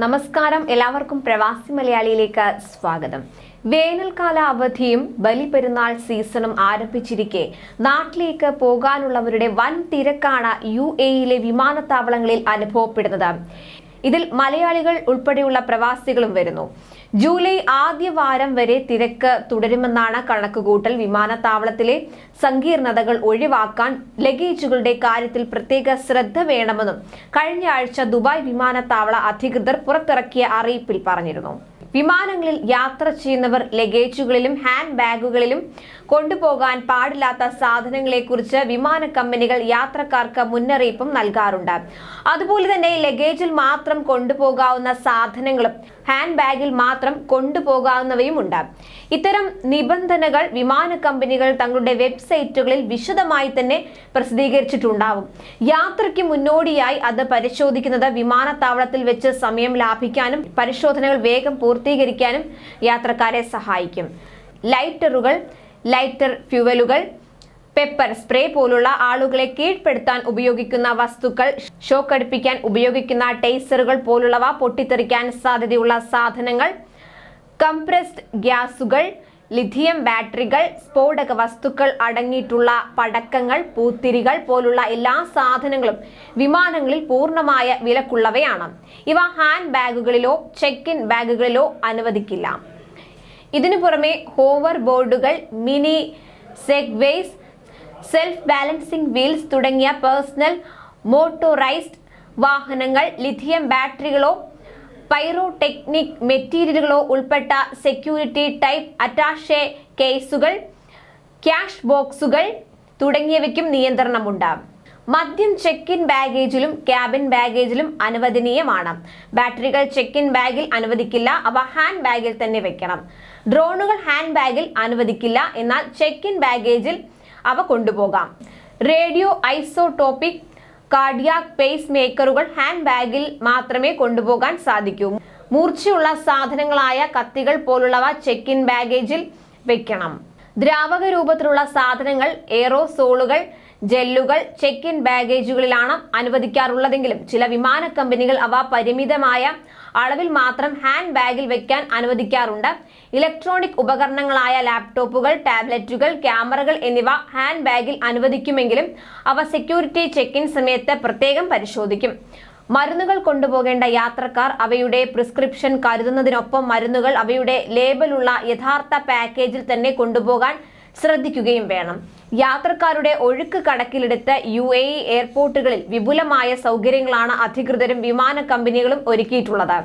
നമസ്കാരം. എല്ലാവർക്കും പ്രവാസി മലയാളിയിലേക്ക് സ്വാഗതം. വേനൽക്കാല അവധിയും ബലിപെരുന്നാൾ സീസണും ആരംഭിച്ചിരിക്കെ. നാട്ടിലേക്ക് പോകാനുള്ളവരുടെ വൻ തിരക്കാണ് യു എയിലെ വിമാനത്താവളങ്ങളിൽ അനുഭവപ്പെടുന്നത്. ഇതിൽ മലയാളികൾ ഉൾപ്പെടെയുള്ള പ്രവാസികളും വരുന്നു. ജൂലൈ ആദ്യ വാരം വരെ തിരക്ക് തുടരുമെന്നാണ് കണക്കുകൂട്ടൽ. വിമാനത്താവളത്തിലെ സങ്കീർണതകൾ ഒഴിവാക്കാൻ ലഗേജുകളുടെ കാര്യത്തിൽ പ്രത്യേക ശ്രദ്ധ വേണമെന്നും കഴിഞ്ഞ ആഴ്ച ദുബായ് വിമാനത്താവള അധികൃതർ പുറത്തിറക്കിയ അറിയിപ്പിൽ പറഞ്ഞിരുന്നു. വിമാനങ്ങളിൽ യാത്ര ചെയ്യുന്നവർ ലഗേജുകളിലും ഹാൻഡ് ബാഗുകളിലും കൊണ്ടുപോകാൻ പാടില്ലാത്ത സാധനങ്ങളെക്കുറിച്ച് വിമാന കമ്പനികൾ യാത്രക്കാർക്ക് മുന്നറിയിപ്പും നൽകാറുണ്ട്. അതുപോലെ തന്നെ ലഗേജിൽ മാത്രം കൊണ്ടുപോകാവുന്ന സാധനങ്ങളും ഹാൻഡ് ബാഗിൽ മാത്രം കൊണ്ടുപോകാവുന്നവയും ഉണ്ട് ഇത്തരം നിബന്ധനകൾ വിമാന കമ്പനികൾ തങ്ങളുടെ വെബ്സൈറ്റുകളിൽ വിശദമായി തന്നെ പ്രസിദ്ധീകരിച്ചിട്ടുണ്ടാവും. യാത്രയ്ക്ക് മുന്നോടിയായി അത് പരിശോധിക്കുന്നത് വിമാനത്താവളത്തിൽ വെച്ച് സമയം ലാഭിക്കാനും പരിശോധനകൾ വേഗം പൂർത്തീകരിക്കാനും യാത്രക്കാരെ സഹായിക്കും. ലൈറ്ററുകൾ ലൈറ്റർ ഫ്യുവലുകൾ പെപ്പർ സ്പ്രേ പോലുള്ള ആളുകളെ കീഴ്പ്പെടുത്താൻ ഉപയോഗിക്കുന്ന വസ്തുക്കൾ ഷോക്ക് അടുപ്പിക്കാൻ ഉപയോഗിക്കുന്ന ടേസറുകൾ പോലുള്ളവ പൊട്ടിത്തെറിക്കാൻ സാധ്യതയുള്ള സാധനങ്ങൾ കംപ്രസ്ഡ് ഗ്യാസുകൾ ലിഥിയം ബാറ്ററികൾ സ്ഫോടക വസ്തുക്കൾ അടങ്ങിയിട്ടുള്ള പടക്കങ്ങൾ പൂത്തിരികൾ പോലുള്ള എല്ലാ സാധനങ്ങളും വിമാനങ്ങളിൽ പൂർണമായ വിലക്കുള്ളവയാണ്. ഇവ ഹാൻഡ് ബാഗുകളിലോ ചെക്ക് ഇൻ ബാഗുകളിലോ അനുവദിക്കില്ല. ഇതിനു പുറമെ ഹോവർ ബോർഡുകൾ mini segways self balancing wheels തുടങ്ങിയ പേഴ്സണൽ മോട്ടോറൈസ്ഡ് വാഹനങ്ങൾ ലിഥിയം ബാറ്ററികളോ പൈറോടെക്നിക് മെറ്റീരിയലുകളോ ഉൾപ്പെട്ട സെക്യൂരിറ്റി ടൈപ്പ് അറ്റാഷെ കേസുകൾ ക്യാഷ് ബോക്സുകൾ തുടങ്ങിയവയ്ക്കും നിയന്ത്രണമുണ്ട് മദ്യം ചെക്ക് ഇൻ ബാഗേജിലും ക്യാബിൻ ബാഗേജിലും അനുവദനീയമാണ്. ബാറ്ററികൾ ചെക്ക് ഇൻ ബാഗിൽ അനുവദിക്കില്ല അവ ഹാൻഡ് ബാഗിൽ തന്നെ വെക്കണം. ഡ്രോണുകൾ ഹാൻഡ് ബാഗിൽ അനുവദിക്കില്ല എന്നാൽ ചെക്ക് ഇൻ ബാഗേജിൽ അവ കൊണ്ടുപോകാം. റേഡിയോ ഐസോടോപ്പിക് കാർഡിയാക് പേസ് മേക്കറുകൾ ഹാൻഡ് ബാഗിൽ മാത്രമേ കൊണ്ടുപോകാൻ സാധിക്കൂ. മൂർച്ചയുള്ള സാധനങ്ങളായ കത്തികൾ പോലുള്ളവ ചെക്ക് ഇൻ ബാഗേജിൽ വെക്കണം. ദ്രാവക രൂപത്തിലുള്ള സാധനങ്ങൾ എയറോസോളുകൾ ജെല്ലുകൾ ചെക്ക് ഇൻ ബാഗേജുകളിലാണ് അനുവദിക്കാറുള്ളതെങ്കിലും ചില വിമാന കമ്പനികൾ അവ പരിമിതമായ അളവിൽ മാത്രം ഹാൻഡ് ബാഗിൽ വെക്കാൻ അനുവദിക്കാറുണ്ട്. ഇലക്ട്രോണിക് ഉപകരണങ്ങളായ ലാപ്ടോപ്പുകൾ ടാബ്ലറ്റുകൾ ക്യാമറകൾ എന്നിവ ഹാൻഡ് ബാഗിൽ അനുവദിക്കുമെങ്കിലും അവ സെക്യൂരിറ്റി ചെക്ക് ഇൻ സമയത്ത് പ്രത്യേകം പരിശോധിക്കും. മരുന്നുകൾ കൊണ്ടുപോകേണ്ട യാത്രക്കാർ അവയുടെ പ്രിസ്ക്രിപ്ഷൻ കരുതുന്നതിനൊപ്പം മരുന്നുകൾ അവയുടെ ലേബലുള്ള യഥാർത്ഥ പാക്കേജിൽ തന്നെ കൊണ്ടുപോകാൻ ശ്രദ്ധിക്കുകയും വേണം. യാത്രക്കാരുടെ ഒഴുക്ക് കണക്കിലെടുത്ത് യു എ ഇ എയർപോർട്ടുകളിൽ വിപുലമായ സൗകര്യങ്ങളാണ് അധികൃതരും വിമാന കമ്പനികളും ഒരുക്കിയിട്ടുള്ളത്.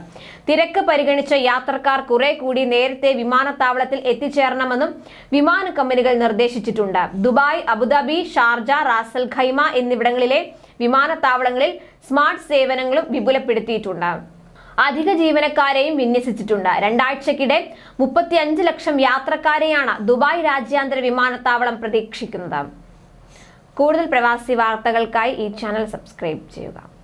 തിരക്ക് പരിഗണിച്ച യാത്രക്കാർ കുറെ കൂടി നേരത്തെ വിമാനത്താവളത്തിൽ എത്തിച്ചേരണമെന്നും വിമാന കമ്പനികൾ നിർദ്ദേശിച്ചിട്ടുണ്ട്. Dubai Abu Dhabi Sharjah Ras al Khaimah എന്നിവിടങ്ങളിലെ വിമാനത്താവളങ്ങളിൽ സ്മാർട്ട് സേവനങ്ങളും വിപുലപ്പെടുത്തിയിട്ടുണ്ട്. അധിക ജീവനക്കാരെയും വിന്യസിച്ചിട്ടുണ്ട്. രണ്ടാഴ്ചക്കിടെ മുപ്പത്തിയഞ്ച് ലക്ഷം യാത്രക്കാരെയാണ് ദുബായ് രാജ്യാന്തര വിമാനത്താവളം പ്രതീക്ഷിക്കുന്നത്. കൂടുതൽ പ്രവാസി വാർത്തകൾക്കായി ഈ ചാനൽ സബ്സ്ക്രൈബ് ചെയ്യുക.